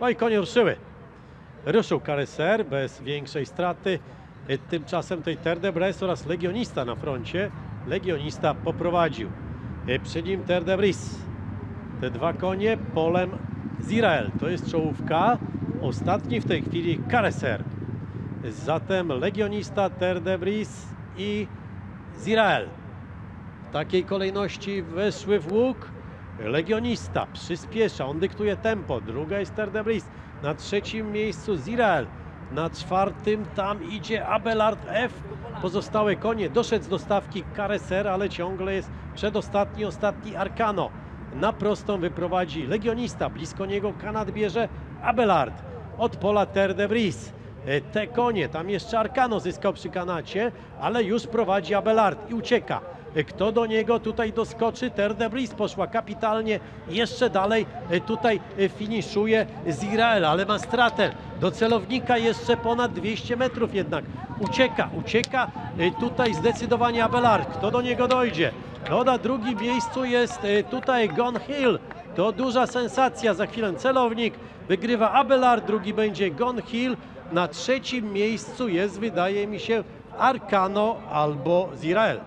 No i konie ruszyły. Ruszył Careser bez większej straty. Tymczasem tej Terdebres oraz Legionista na froncie. Legionista poprowadził. Przy nim Terdebris. Te dwa konie polem Zirael. To jest czołówka. Ostatni w tej chwili Careser. Zatem Legionista, Terdebris i Zirael. W takiej kolejności weszły w łuk. Legionista przyspiesza, on dyktuje tempo. Druga jest Terdebris. Na trzecim miejscu Zirael. Na czwartym tam idzie Abelard F. Pozostałe konie. Doszedł z dostawki Careser, ale ciągle jest przedostatni, ostatni Arcano. Na prostą wyprowadzi Legionista. Blisko niego Kanad bierze Abelard. Od pola Terdebris. E, Te konie, tam jeszcze Arcano zyskał przy kanacie, ale już prowadzi Abelard i ucieka. E, Kto do niego tutaj doskoczy? Terdebris poszła kapitalnie. Jeszcze dalej e, tutaj e, finiszuje Zirael, ale ma stratę. Do celownika jeszcze ponad 200 metrów jednak. Ucieka, ucieka tutaj zdecydowanie Abelard. Kto do niego dojdzie? No na drugim miejscu jest tutaj Gon Hill. To duża sensacja. Za chwilę celownik wygrywa Abelard, drugi będzie Gon Hill. Na trzecim miejscu jest, wydaje mi się, Arcano albo Zirael.